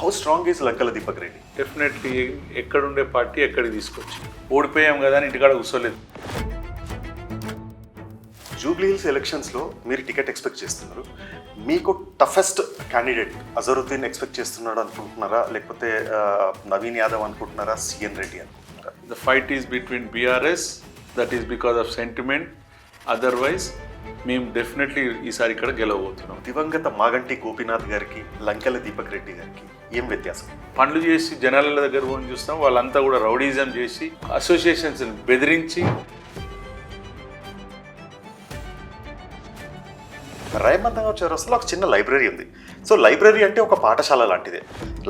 How strong is Lankala Deepak Reddy definitely ఎక్కడుండే party ఎక్కడికి తీసుకొచ్చి ఓడిపోయాం కదా అని ఇంటికాడ కూర్చోలేదు. జూబ్లీ హిల్స్ ఎలక్షన్స్లో మీరు టికెట్ ఎక్స్పెక్ట్ చేస్తున్నారు. మీకు టఫెస్ట్ క్యాండిడేట్ అజరుద్దీన్ ఎక్స్పెక్ట్ చేస్తున్నాడు అనుకుంటున్నారా? లేకపోతే నవీన్ యాదవ్ అనుకుంటున్నారా? సిఎన్ రెడ్డి అనుకుంటున్నారా? The fight is between BRS that is because of sentiment otherwise మేము డెఫినెట్లీ ఈసారి ఇక్కడ గెలవబోతున్నాం. దివంగత మాగంటి గోపీనాథ్ గారికి లంకల దీపక్ రెడ్డి గారికి ఏం వ్యత్యాసం? పనులు చేసి జనాల దగ్గర పోయి చూస్తాం వాళ్ళంతా కూడా రౌడీజం చేసి అసోసియేషన్స్ బెదిరించి రాయమంతంగా చౌరస్లో ఒక చిన్న లైబ్రరీ ఉంది. సో లైబ్రరీ అంటే ఒక పాఠశాల లాంటిదే.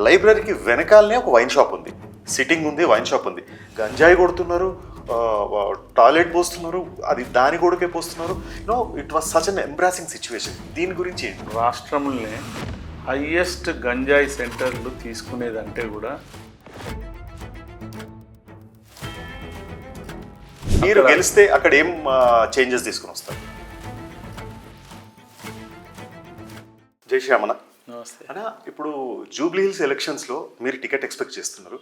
లైబ్రరీకి వెనకాలనే ఒక వైన్ షాప్ ఉంది. సిట్టింగ్ ఉంది వైన్ షాప్ ఉంది. గంజాయి కొడుతున్నారు టాయిలెట్ పోస్తున్నారు అది దాని గోడకే పోస్తున్నారు. You know it was such an embarrassing situation దీని గురించి? రాష్ట్రంలోనే హయ్యెస్ట్ గంజాయి సెంటర్లు తీసుకునేదంటే కూడా మీరు గెలిస్తే అక్కడ ఏం చేంజెస్ తీసుకుని వస్తారు? జై శ్యామన ఇప్పుడు జూబ్లీ హిల్స్ ఎలక్షన్స్లో మీరు టికెట్ ఎక్స్పెక్ట్ చేస్తున్నారు.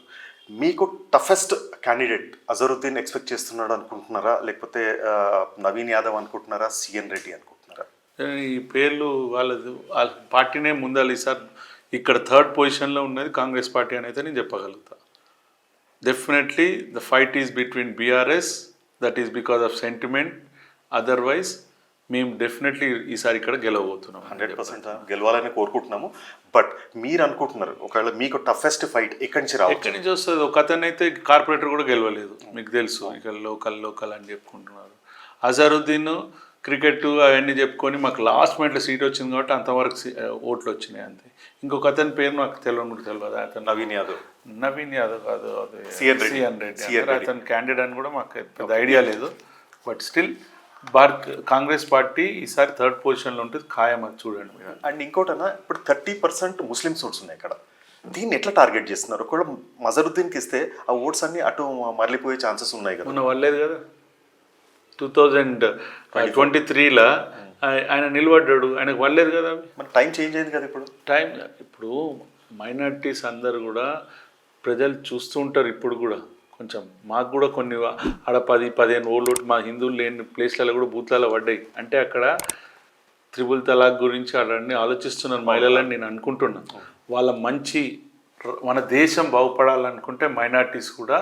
మీకు టఫెస్ట్ క్యాండిడేట్ అజరుద్దీన్ ఎక్స్పెక్ట్ చేస్తున్నాడు అనుకుంటున్నారా? లేకపోతే నవీన్ యాదవ్ అనుకుంటున్నారా? సిఎన్ రెడ్డి అనుకుంటున్నారా? ఈ పేర్లు వాళ్ళది వాళ్ళ పార్టీనే ముందాలి సార్. ఇక్కడ థర్డ్ పొజిషన్లో ఉన్నది కాంగ్రెస్ పార్టీ అనేది నేను చెప్పగలుగుతా. Definitely the fight is between BRS that is because of sentiment otherwise మేము డెఫినెట్లీ ఈసారి ఇక్కడ గెలవబోతున్నాం హండ్రెడ్ పర్సెంట్ గెలవాలని కోరుకుంటున్నాము. బట్ మీరు అనుకుంటున్నారు ఒకవేళ మీకు టఫెస్ట్ ఫైట్ ఎక్కడి నుంచి రావచ్చు? ఎక్కడి నుంచి వస్తుంది? ఒక అతను అయితే కార్పొరేటర్ కూడా గెలవలేదు మీకు తెలుసు ఇక లోకల్ లోకల్ అని చెప్పుకుంటున్నారు. అజరుద్దీన్ క్రికెట్ అవన్నీ చెప్పుకొని మాకు లాస్ట్ మినిట్లో సీట్ వచ్చింది కాబట్టి అంతవరకు సీ- ఓట్లు వచ్చినాయి అంతే. ఇంకొక అతని పేరు నాకు తెలియదు కూడా తెలియదు అతను నవీన్ యాదవ్. నవీన్ యాదవ్ కాదు అది సిఎన్. రెడ్డి. అతను క్యాండిడేట్ అని కూడా మాకు పెద్ద ఐడియా లేదు. But still Bharat Congress party ఈసారి థర్డ్ పొజిషన్లో ఉంటుంది ఖాయం అది చూడండి మీరు. అండ్ ఇంకోటన్నా ఇప్పుడు థర్టీ పర్సెంట్ ముస్లిం ఓట్స్ ఉన్నాయి ఇక్కడ. దీన్ని ఎట్లా టార్గెట్ చేస్తున్నారు? ఒకవేళ మజరుద్దీన్కి ఇస్తే ఆ ఓట్స్ అన్ని అటు మరలిపోయే ఛాన్సెస్ ఉన్నాయి కదా. మొన్న వాళ్ళలేదు కదా. టూ థౌజండ్ ట్వంటీ త్రీలో ఆయన నిలబడ్డాడు. ఆయనకు వాళ్ళలేదు కదా మన టైం చేంజ్ అయింది కదా ఇప్పుడు. టైం ఇప్పుడు మైనారిటీస్ అందరు కూడా ప్రజలు చూస్తూ ఉంటారు ఇప్పుడు కూడా. కొంచెం మాకు కూడా కొన్ని ఆడ పది పదిహేను ఓళ్ళు మా హిందువులు లేని ప్లేస్లలో కూడా బూత్లలో పడ్డాయి. అంటే అక్కడ త్రిబుల్ తలాక్ గురించి అన్నీ ఆలోచిస్తున్నారు మహిళలని నేను అనుకుంటున్నాను వాళ్ళ మంచి మన దేశం బాగుపడాలనుకుంటే మైనారిటీస్ కూడా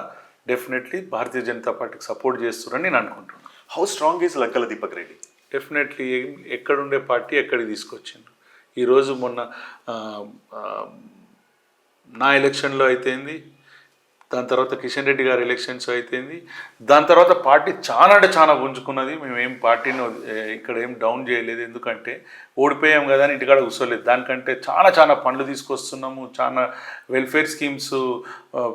డెఫినెట్లీ భారతీయ జనతా పార్టీకి సపోర్ట్ చేస్తున్నారని నేను అనుకుంటున్నాను how strong is Lankala Deepak Reddy? Definitely ఎక్కడుండే party ఎక్కడికి తీసుకొచ్చిండ్రు ఈరోజు మొన్న నా ఎలక్షన్లో అయితేంది దాని తర్వాత కిషన్ రెడ్డి గారి ఎలక్షన్స్ అయిపోయింది దాని తర్వాత పార్టీ చాలా అంటే చాలా గుంజుకున్నది మేమేం పార్టీని ఇక్కడ ఏం డౌన్ చేయలేదు. ఎందుకంటే ఓడిపోయాం కదా అని ఇంటికాడ కూర్చోలేదు. దానికంటే చాలా చాలా పనులు తీసుకొస్తున్నాము. చాలా వెల్ఫేర్ స్కీమ్స్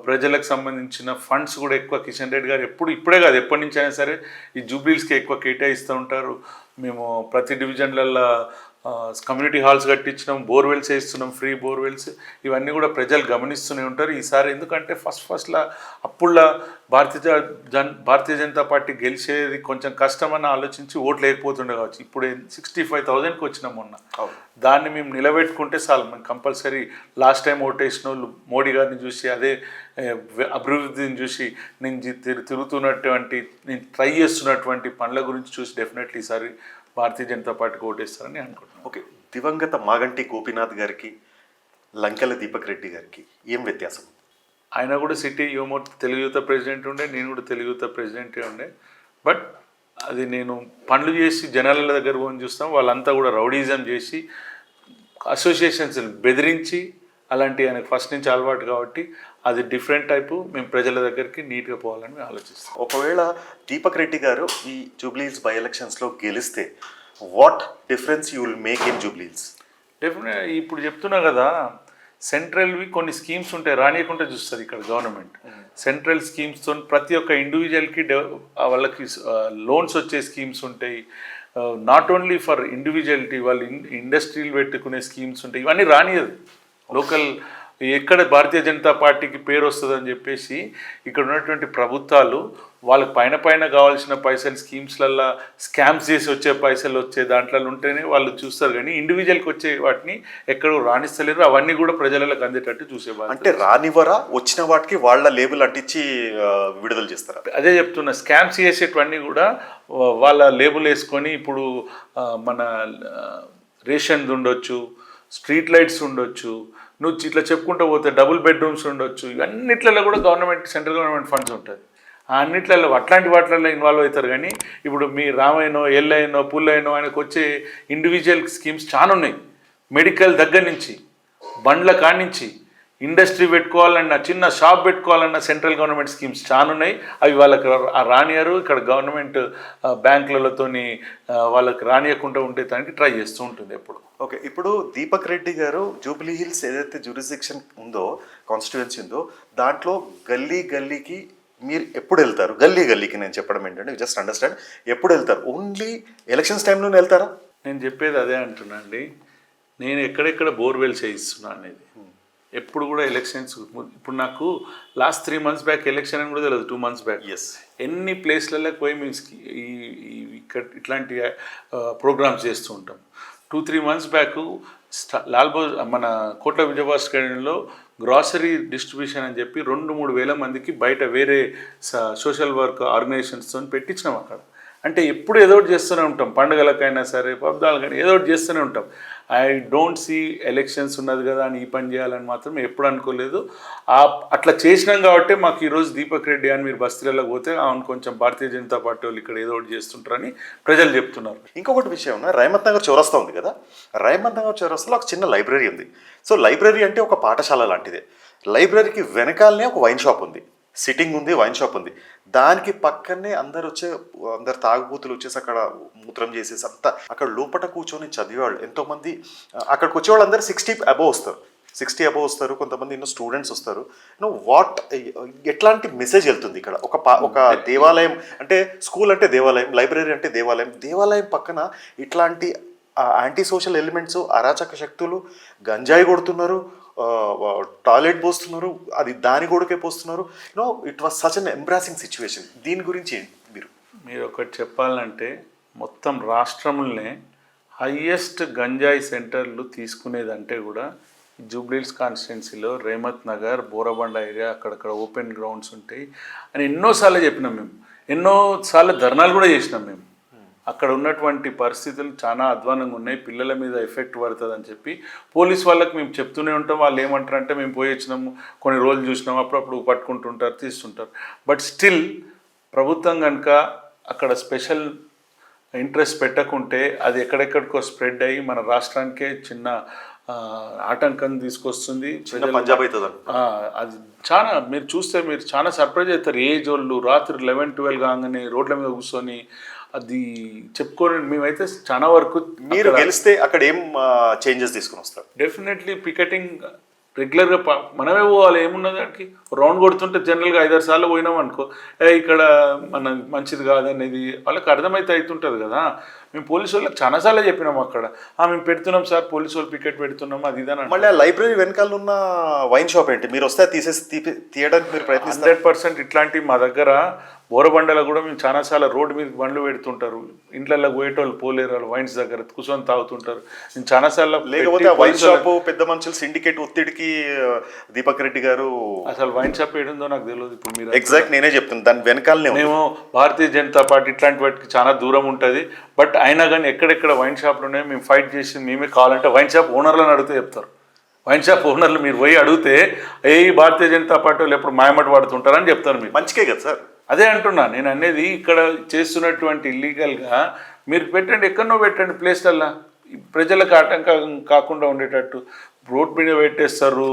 ప్రజలకు సంబంధించిన ఫండ్స్ కూడా ఎక్కువ కిషన్ రెడ్డి గారు ఎప్పుడు ఇప్పుడే కాదు ఎప్పటి నుంచి అయినా సరే ఈ జూబ్లీస్కి ఎక్కువ కేటాయిస్తూ ఉంటారు. మేము ప్రతి డివిజన్లలో కమ్యూనిటీ హాల్స్ కట్టించినాం బోర్వెల్స్ వేస్తున్నాం ఫ్రీ బోర్వెల్స్ ఇవన్నీ కూడా ప్రజలు గమనిస్తూనే ఉంటారు. ఈసారి ఎందుకంటే ఫస్ట్ ఫస్ట్లా అప్పుడులా భారతీయ జన్ భారతీయ జనతా పార్టీ గెలిచేది కొంచెం కష్టమని ఆలోచించి ఓట్లు లేకపోతుండే కావచ్చు. ఇప్పుడు సిక్స్టీ ఫైవ్ థౌజండ్కి వచ్చినాం మొన్న. దాన్ని మేము నిలబెట్టుకుంటే చాలు. మేము కంపల్సరీ లాస్ట్ టైం ఓటేసిన వాళ్ళు మోడీ గారిని చూసి అదే అభివృద్ధిని చూసి నేను తిరుగుతున్నటువంటి నేను ట్రై చేస్తున్నటువంటి పనుల గురించి చూసి డెఫినెట్లీ ఈసారి భారతీయ జనతా పార్టీకి ఓటేస్తారని అనుకుంటున్నాను. ఓకే దివంగత మాగంటి గోపీనాథ్ గారికి లంకల దీపక్ రెడ్డి గారికి ఏం వ్యత్యాసం? ఆయన కూడా సిటీ యువమోర్ తెలుగు యువత ప్రెసిడెంట్ ఉండే నేను కూడా తెలుగు యువత ప్రెసిడెంటే ఉండే. బట్ అది నేను పనులు చేసి జనాల దగ్గర పోయి చూస్తాం వాళ్ళంతా కూడా రౌడీజం చేసి అసోసియేషన్స్ బెదిరించి అలాంటి ఆయనకు ఫస్ట్ నుంచి అలవాటు కాబట్టి అది డిఫరెంట్ టైపు మేము ప్రజల దగ్గరికి నీట్గా పోవాలని మేము ఆలోచిస్తాం. ఒకవేళ దీపక్ రెడ్డి గారు ఈ జూబ్లీహిల్స్ బై ఎలక్షన్స్లో గెలిస్తే what difference you will make in Jubilee Hills? Definite ఇప్పుడు చెప్తున్నా కదా సెంట్రల్వి కొన్ని స్కీమ్స్ ఉంటాయి. రానియకుండా చూస్తుంది ఇక్కడ గవర్నమెంట్ సెంట్రల్ స్కీమ్స్తో ప్రతి ఒక్క ఇండివిజువల్కి డెవ వాళ్ళకి లోన్స్ వచ్చే స్కీమ్స్ ఉంటాయి. నాట్ ఓన్లీ ఫర్ ఇండివిజువలిటీ వాళ్ళు ఇండస్ట్రీలు పెట్టుకునే స్కీమ్స్ ఉంటాయి. ఇవన్నీ రానియదు. లోకల్ ఎక్కడ భారతీయ జనతా పార్టీకి పేరు వస్తుందని చెప్పేసి ఇక్కడ ఉన్నటువంటి ప్రభుత్వాలు వాళ్ళకి పైన పైన కావాల్సిన పైసలు స్కీమ్స్లల్లో స్కామ్స్ చేసి వచ్చే పైసలు వచ్చే దాంట్లో ఉంటేనే వాళ్ళు చూస్తారు. కానీ ఇండివిజువల్కి వచ్చే వాటిని ఎక్కడ రాణిస్తలేరు. అవన్నీ కూడా ప్రజలకు అందేటట్టు చూసే బాధ్యత. అంటే రానివరా వచ్చిన వాటికి వాళ్ళ లేబుల్ అంటించి విడుదల చేస్తారా? అదే చెప్తున్నా. స్కామ్స్ చేసేటివన్నీ కూడా వాళ్ళ లేబుల్ వేసుకొని ఇప్పుడు మన రేషన్ ఉండొచ్చు స్ట్రీట్ లైట్స్ ఉండొచ్చు నువ్వు ఇట్లా చెప్పుకుంటూ పోతే డబుల్ బెడ్రూమ్స్ ఉండొచ్చు. ఇవన్నిట్లలో కూడా గవర్నమెంట్ సెంట్రల్ గవర్నమెంట్ ఫండ్స్ ఉంటుంది అన్నిట్లలో అట్లాంటి వాటిలలో ఇన్వాల్వ్ అవుతారు కానీ ఇప్పుడు మీ రామయ్యనో ఎల్లయ్యనో పుల్లయ్యనో ఆయనకు వచ్చే ఇండివిజువల్ స్కీమ్స్ చాలా ఉన్నాయి. మెడికల్ దగ్గర నుంచి బండ్ల కానించి ఇండస్ట్రీ పెట్టుకోవాలన్నా చిన్న షాప్ పెట్టుకోవాలన్నా సెంట్రల్ గవర్నమెంట్ స్కీమ్స్ చాలా ఉన్నాయి. అవి వాళ్ళకి రానియరు. ఇక్కడ గవర్నమెంట్ బ్యాంకులతోని వాళ్ళకి రానియకుండా ఉండే దానికి ట్రై చేస్తూ ఉంటుంది ఎప్పుడు. ఓకే ఇప్పుడు దీపక్ రెడ్డి గారు జూబ్లీ హిల్స్ ఏదైతే జ్యూరిస్డిక్షన్ ఉందో కాన్స్టిట్యుయెన్సీ ఉందో దాంట్లో గల్లీ గల్లీకి మీరు ఎప్పుడు వెళ్తారు? గల్లీ గల్లీకి నేను చెప్పడం ఏంటంటే జస్ట్ అండర్స్టాండ్ ఎప్పుడు వెళ్తారు? ఓన్లీ ఎలక్షన్స్ టైంలోనే వెళ్తారా? నేను చెప్పేది అదే అంటున్నా అండి. నేను ఎక్కడెక్కడ బోర్వెల్స్ చేయిస్తున్నా అనేది. ఎప్పుడు కూడా ఎలక్షన్స్ ఇప్పుడు నాకు last three months back election అని కూడా తెలియదు టూ మంత్స్ బ్యాక్ ఎస్ ఎన్ని ప్లేస్లలో పోయి మేము ఈ- ఇక్కడ ఇట్లాంటి ప్రోగ్రామ్స్ చేస్తూ ఉంటాం. టూ త్రీ మంత్స్ బ్యాక్ లాల్బో మన కోట్ల విజయభాస్ స్టేడియంలో గ్రాసరీ డిస్ట్రిబ్యూషన్ అని చెప్పి రెండు మూడు వేల మందికి బయట వేరే సోషల్ వర్క్ ఆర్గనైజేషన్స్తో పెట్టించినాం అక్కడ. అంటే ఎప్పుడు ఏదో ఒకటి చేస్తూనే ఉంటాం. పండుగలకైనా సరే పబ్దాలకైనా ఏదో ఒకటి చేస్తూనే ఉంటాం. ఐ డోంట్ సీ ఎలక్షన్స్ ఉన్నది కదా అని ఈ పని చేయాలని మాత్రం ఎప్పుడు అనుకోలేదు. ఆ అట్లా చేసినాం కాబట్టి మాకు ఈరోజు దీపక్ రెడ్డి అని మీరు బస్తీలలో పోతే అవును కొంచెం భారతీయ జనతా పార్టీ వాళ్ళు ఇక్కడ ఏదో ఒకటి చేస్తుంటారని ప్రజలు చెప్తున్నారు. ఇంకొకటి విషయం రైమత్ నగర్ చౌరస్తా ఉంది కదా? రైమత్ నగర్ చౌరస్తాలో ఒక చిన్న లైబ్రరీ ఉంది. సో లైబ్రరీ అంటే ఒక పాఠశాల లాంటిదే. లైబ్రరీకి వెనకాలనే ఒక వైన్ షాప్ ఉంది. సిట్టింగ్ ఉంది వైన్ షాప్ ఉంది. దానికి పక్కనే అందరు వచ్చే అందరు తాగుబూతులు వచ్చేసి అక్కడ మూత్రం చేసేసి అంతా అక్కడ లోపట కూర్చొని చదివేవాళ్ళు. ఎంతోమంది అక్కడికి వచ్చేవాళ్ళు అందరు సిక్స్టీ అబోవ్ వస్తారు. సిక్స్టీ అబోవ్ వస్తారు కొంతమంది ఎన్నో స్టూడెంట్స్ వస్తారు. నో వాట్ ఎట్లాంటి మెసేజ్ వెళ్తుంది ఇక్కడ? ఒక పా ఒక దేవాలయం అంటే స్కూల్ అంటే దేవాలయం లైబ్రరీ అంటే దేవాలయం. దేవాలయం పక్కన ఇట్లాంటి యాంటీ సోషల్ ఎలిమెంట్స్ అరాచక శక్తులు గంజాయి కొడుతున్నారు టాయిలెట్ పోస్తున్నారు అది దాని గోడకే పోస్తున్నారు. Know it was such an embarrassing situation దీని గురించి మీరు? మీరు ఒకటి చెప్పాలంటే మొత్తం రాష్ట్రంలోనే హయ్యెస్ట్ గంజాయి సెంటర్లు తీసుకునేదంటే కూడా జూబ్లీల్స్ కాన్స్టిట్యున్సీలో రేమత్ నగర్ బోరబండ ఏరియా అక్కడక్కడ ఓపెన్ గ్రౌండ్స్ ఉంటాయి. అని ఎన్నోసార్లు చెప్పినాం మేము. ఎన్నోసార్లు ధర్నాలు కూడా చేసినాం మేము. అక్కడ ఉన్నటువంటి పరిస్థితులు చాలా అధ్వానంగా ఉన్నాయి. పిల్లల మీద ఎఫెక్ట్ పడుతుంది అని చెప్పి పోలీస్ వాళ్ళకి మేము చెప్తూనే ఉంటాం. వాళ్ళు ఏమంటారంటే మేము పోయి వచ్చినాము కొన్ని రోజులు చూసినాము అప్పుడప్పుడు పట్టుకుంటుంటారు తీస్తుంటారు. బట్ స్టిల్ ప్రభుత్వం కనుక అక్కడ స్పెషల్ ఇంట్రెస్ట్ పెట్టకుంటే అది ఎక్కడెక్కడికో స్ప్రెడ్ అయ్యి మన రాష్ట్రానికే చిన్న ఆటంకం తీసుకొస్తుంది. పంజాబ్ అవుతుంది అది చాలా మీరు చూస్తే మీరు చాలా సర్ప్రైజ్ అవుతారు. ఏజ్ వాళ్ళు రాత్రి లెవెన్ ట్వెల్వ్ కాగానే రోడ్ల మీద కూర్చొని అది చెప్పుకొని మేమైతే చాలా వరకు మీరు గెలిస్తే అక్కడ ఏం చేంజెస్ తీసుకుని వస్తారు? డెఫినెట్లీ పికెటింగ్ రెగ్యులర్గా మనమే పోవాలి. ఏమున్నది దానికి? రౌండ్ కొడుతుంటే జనరల్గా ఐదారు సార్లు పోయినాం అనుకో. ఏ ఇక్కడ మన మంచిది కాదనేది వాళ్ళకి అర్థమైతే అవుతుంటుంది కదా. మేము పోలీసు వాళ్ళకి చాలాసార్లు చెప్పినాం అక్కడ. "ఆ, మేము పెడుతున్నాం సార్ పోలీసు వాళ్ళు పికెట్ పెడుతున్నాం అది ఇదని మళ్ళీ ఆ లైబ్రరీ వెనకాల ఉన్న వైన్ షాప్ ఏంటి? మీరు వస్తే తీసేసి తీపి- తీయడానికి మీరు ప్రయత్నిస్తారు? హండ్రెడ్ పర్సెంట్ ఇట్లాంటి మా దగ్గర బోరబండలో కూడా మేము చాలాసార్లు రోడ్డు మీద బండ్లు పెడుతుంటారు. ఇంట్లలో పోయేటోళ్ళు పోలేరు వాళ్ళు వైన్స్ దగ్గర కూర్చొని తాగుతుంటారు. నేను చాలాసార్లు లేకపోతే వైన్ షాప్ పెద్ద మనుషులు సిండికేట్ ఒత్తిడికి దీపక్ రెడ్డి గారు అసలు వైన్ షాప్ ఏడుందో నాకు తెలియదు ఇప్పుడు మీరు ఎగ్జాక్ట్ నేనే చెప్తాను దాని వెనకాలనే మేము భారతీయ జనతా పార్టీ ఇట్లాంటి వాటికి చాలా దూరం ఉంటుంది. బట్ అయినా కానీ ఎక్కడెక్కడ వైన్ షాప్లు ఉన్నాయో మేము ఫైట్ చేసి మేమే కావాలంటే వైన్ షాప్ ఓనర్లను అడిగితే చెప్తారు. వైన్ షాప్ ఓనర్లు మీరు పోయి అడిగితే ఏ భారతీయ జనతా పార్టీ వాళ్ళు ఎప్పుడు మాయమటి పడుతుంటారని చెప్తారు మీరు మంచికే కదా సార్. అదే అంటున్నా నేను అనేది ఇక్కడ చేస్తున్నటువంటి ఇల్లీగల్గా మీరు పెట్టండి ఎక్కడనో పెట్టండి ప్లేస్లల్లా. ప్రజలకు ఆటంకం కాకుండా ఉండేటట్టు. రోడ్ మీద పెట్టేస్తారు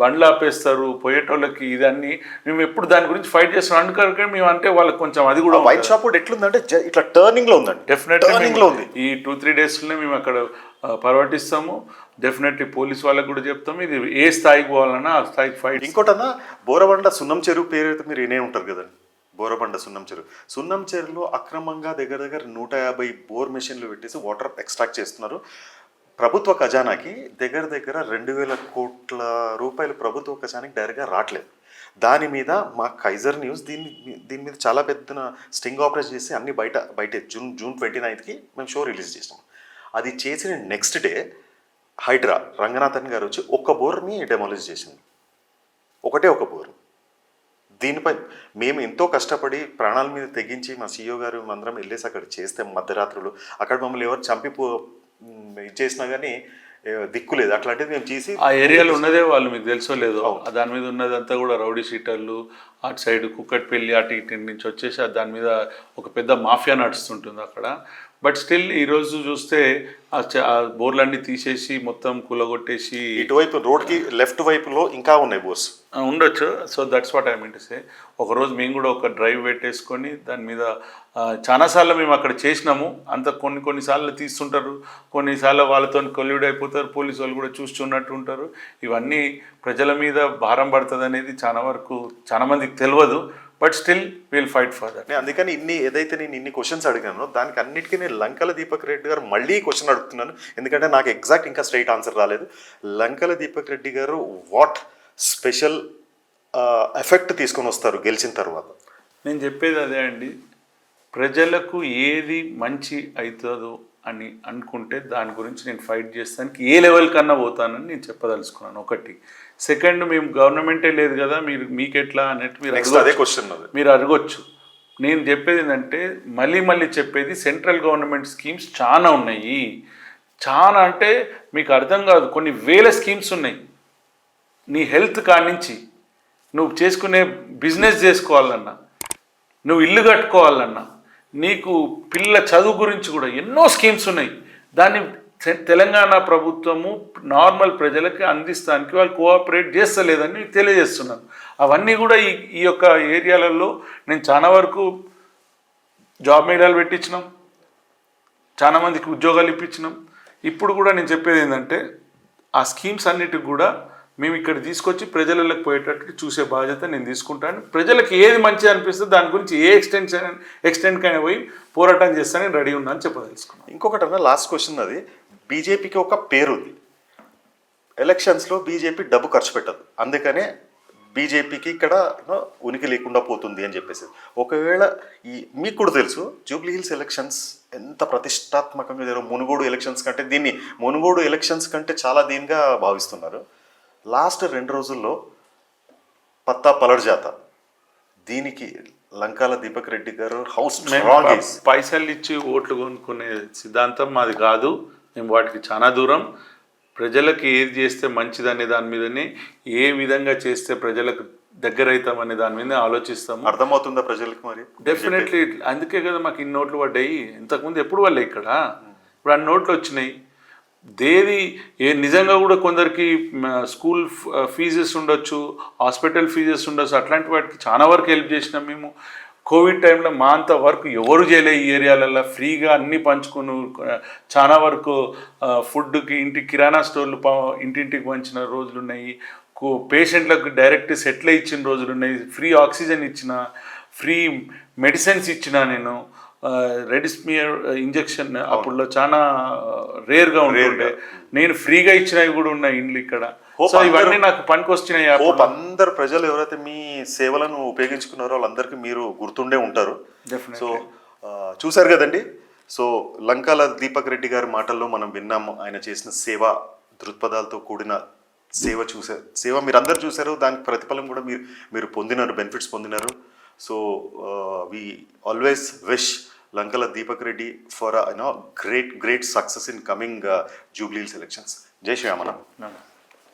బండ్లు ఆపేస్తారు పోయేటోళ్ళకి ఇదన్నీ. మేము ఎప్పుడు దాని గురించి ఫైట్ చేస్తున్నాం. అందుకని మేము అంటే వాళ్ళకి కొంచెం అది కూడా వైన్ షాప్ కూడా ఎట్లుందంటే ఇట్లా టర్నింగ్లో ఉందండి. డెఫినెట్లీ టర్నింగ్లో ఉంది. ఈ టూ త్రీ డేస్లోనే మేము అక్కడ పర్వటిస్తాము డెఫినెట్లీ పోలీస్ వాళ్ళకి కూడా చెప్తాము. ఇది ఏ స్థాయికి పోవాలన్నా ఆ స్థాయికి ఫైట్ ఇంకోటన్నా బోరబండ సున్నం చెరువు పేరు అయితే మీరు వినే ఉంటారు కదండి. బోరబండ సున్నం చెరువు సున్నం చెరువులో అక్రమంగా దగ్గర దగ్గర నూట యాభై బోర్ మెషిన్లు పెట్టేసి వాటర్ ఎక్స్ట్రాక్ట్ చేస్తున్నారు. ప్రభుత్వ ఖజానాకి దగ్గర దగ్గర రెండు వేల కోట్ల రూపాయలు ప్రభుత్వ ఖజానాకి డైరెక్ట్గా రావట్లేదు. దాని మీద మా కైజర్ న్యూస్ దీన్ని దీని మీద చాలా పెద్ద స్టింగ్ ఆపరేషన్ చేసి అన్ని బయట బయట జూన్ జూన్ ట్వంటీ నైన్త్కి మేము షో రిలీజ్ చేసినాం. అది చేసిన నెక్స్ట్ డే హైడ్రా రంగనాథన్ గారు వచ్చి ఒక్క బోర్ని డెమాలిష్ చేసింది. ఒకటే ఒక బోర్. దీనిపై మేము ఎంతో కష్టపడి ప్రాణాల మీద తెగించి మా సీఈఓ గారు అందరం వెళ్ళేసి అక్కడ చేస్తే మధ్యరాత్రులు అక్కడ మమ్మల్ని ఎవరు చంపి చేసినా కానీ దిక్కు లేదు. అట్లాంటిది మేము చేసి ఆ ఏరియాలో ఉన్నదే వాళ్ళు మీకు తెలుసో లేదో? దాని మీద ఉన్నదంతా కూడా రౌడీ షీటర్లు అటు సైడ్ కుక్కట్పల్లి అటు ఇటు నుంచి వచ్చేసి దాని మీద ఒక పెద్ద మాఫియా నడుస్తుంటుంది అక్కడ. బట్ స్టిల్ ఈరోజు చూస్తే ఆ బోర్లన్నీ తీసేసి మొత్తం కూలగొట్టేసి ఇటువైపు రోడ్కి లెఫ్ట్ వైపులో ఇంకా ఉన్నాయి బోర్స్. ఉండొచ్చు. So that's what I mean say. ఒకరోజు మేము కూడా ఒక డ్రైవ్ పెట్టేసుకొని దాని మీద చాలాసార్లు మేము అక్కడ చేసినాము. అంత కొన్ని కొన్నిసార్లు తీస్తుంటారు. కొన్నిసార్లు వాళ్ళతో కొల్యూడ్ అయిపోతారు. పోలీసు వాళ్ళు కూడా చూస్తున్నట్టు ఉంటారు. ఇవన్నీ ప్రజల మీద భారం పడుతుంది అనేది చాలా వరకు చాలా మందికి తెలియదు. But still will fight for that నేను అందుకని ఇన్ని ఏదైతే నేను ఇన్ని క్వశ్చన్స్ అడిగానో దానికి అన్నిటికీ నేను లంకల దీపక్ రెడ్డి గారు మళ్ళీ క్వశ్చన్ అడుగుతున్నాను. ఎందుకంటే నాకు ఎగ్జాక్ట్ ఇంకా స్ట్రైట్ ఆన్సర్ రాలేదు. లంకల దీపక్ రెడ్డి గారు వాట్ స్పెషల్ ఎఫెక్ట్ తీసుకొని వస్తారు గెలిచిన తర్వాత? నేను చెప్పేది అదే అండి. ప్రజలకు ఏది మంచి అవుతుందో అని అనుకుంటే దాని గురించి నేను ఫైట్ చేస్తానికి ఏ లెవెల్ కన్నా పోతానని నేను చెప్పదలుచుకున్నాను. ఒకటి. సెకండ్ మేము గవర్నమెంటే లేదు కదా మీరు మీకెట్లా అన్నట్టు మీరు అదే. క్వశ్చన్ మీరు అడగొచ్చు. నేను చెప్పేది ఏంటంటే మళ్ళీ మళ్ళీ చెప్పేది సెంట్రల్ గవర్నమెంట్ స్కీమ్స్ చాలా ఉన్నాయి. చాలా అంటే మీకు అర్థం కాదు కొన్ని వేల స్కీమ్స్ ఉన్నాయి. నీ హెల్త్ కానించి నువ్వు చేసుకునే బిజినెస్ చేసుకోవాలన్నా నువ్వు ఇల్లు కట్టుకోవాలన్నా నీకు పిల్ల చదువు గురించి కూడా ఎన్నో స్కీమ్స్ ఉన్నాయి. దాన్ని తెలంగాణ ప్రభుత్వము నార్మల్ ప్రజలకి అందిస్తానికి వాళ్ళు కోఆపరేట్ చేస్తలేదని మీకు తెలియజేస్తున్నాను అవన్నీ కూడా ఈ ఈ యొక్క ఏరియాలలో నేను చాలా వరకు జాబ్ మీడియాలు పెట్టించినాం. చాలా మందికి ఉద్యోగాలు ఇప్పించినాం. ఇప్పుడు కూడా నేను చెప్పేది ఏంటంటే ఆ స్కీమ్స్ అన్నిటికి కూడా మేము ఇక్కడ తీసుకొచ్చి ప్రజలకు పోయేటట్టు చూసే బాధ్యత నేను తీసుకుంటాను. ప్రజలకు ఏది మంచి అనిపిస్తుంది దాని గురించి ఏ ఎక్స్టెన్షన్ ఎక్స్టెంట్కైనా పోయి పోరాటం చేస్తానని రెడీ ఉన్నాను చెప్పదలుచుకున్నాను. ఇంకొకటి అన్న లాస్ట్ క్వశ్చన్ అది. బీజేపీకి ఒక పేరు ఉంది ఎలక్షన్స్లో బీజేపీ డబ్బు ఖర్చు పెట్టదు. అందుకనే బీజేపీకి ఇక్కడ ఉనికి లేకుండా పోతుంది అని చెప్పేసి. ఒకవేళ ఈ మీకు కూడా తెలుసు జూబ్లీ హిల్స్ ఎలక్షన్స్ ఎంత ప్రతిష్టాత్మకంగా జరిగే మునుగోడు ఎలక్షన్స్ కంటే దీన్ని మునుగోడు ఎలక్షన్స్ కంటే చాలా దీనిగా భావిస్తున్నారు. లాస్ట్ రెండు రోజుల్లో పత్తా పలడ్ జాత. దీనికి లంకాల దీపక్ రెడ్డి గారు హౌస్ పైసలు ఇచ్చి ఓట్లు కొనుక్కునే సిద్ధాంతం మాది కాదు. మేము వాటికి చాలా దూరం. ప్రజలకు ఏది చేస్తే మంచిది అనే దాని మీదనే ఏ విధంగా చేస్తే ప్రజలకు దగ్గర అవుతామనే దాని మీద ఆలోచిస్తాము. అర్థమవుతుందా ప్రజలకు మరి? డెఫినెట్లీ అందుకే కదా మాకు ఇన్ని నోట్లు పడ్డాయి. ఇంతకుముందు ఎప్పుడు వాళ్ళే ఇక్కడ? ఇప్పుడు అన్ని నోట్లు వచ్చినాయి. దేది ఏ నిజంగా కూడా కొందరికి స్కూల్ ఫీజెస్ ఉండొచ్చు హాస్పిటల్ ఫీజెస్ ఉండొచ్చు అట్లాంటి వాటికి చాలా వరకు హెల్ప్ చేసినాం మేము. కోవిడ్ టైంలో మా అంత వర్క్ ఎవరు చేయలే ఈ ఏరియాలలో ఫ్రీగా అన్నీ పంచుకుని చాలా వరకు ఫుడ్కి ఇంటి కిరాణా స్టోర్లు ఇంటింటికి పంచిన రోజులు ఉన్నాయి. పేషెంట్లకు డైరెక్ట్ సెటిల్ ఇచ్చిన రోజులు ఉన్నాయి. ఫ్రీ ఆక్సిజన్ ఇచ్చిన ఫ్రీ మెడిసిన్స్ ఇచ్చిన నేను. రెడిస్మియర్ ఇంజెక్షన్ అప్పుడులో చాలా రేర్గా ఉంటుండే. నేను ఫ్రీగా ఇచ్చినవి కూడా ఉన్నాయి ఇండ్లు ఇక్కడ. సో ఇవన్నీ నాకు హోప్ అప్పుడు అందరు ప్రజలు ఎవరైతే మీ సేవలను ఉపయోగించుకున్నారో వాళ్ళందరికీ మీరు గుర్తుండే ఉంటారు. సో ఆ, చూశారు కదండి? సో లంకాల దీపక్ రెడ్డి గారి మాటల్లో మనం విన్నాము ఆయన చేసిన సేవ దృక్పథాలతో కూడిన సేవ చూసారు సేవ మీరు అందరు చూశారు. దానికి ప్రతిఫలం కూడా మీరు మీరు పొందినారు benefits పొందినారు. So we always wish Lankala Deepak Reddy for you know great great success in coming Jubilee selections Jai Shri No.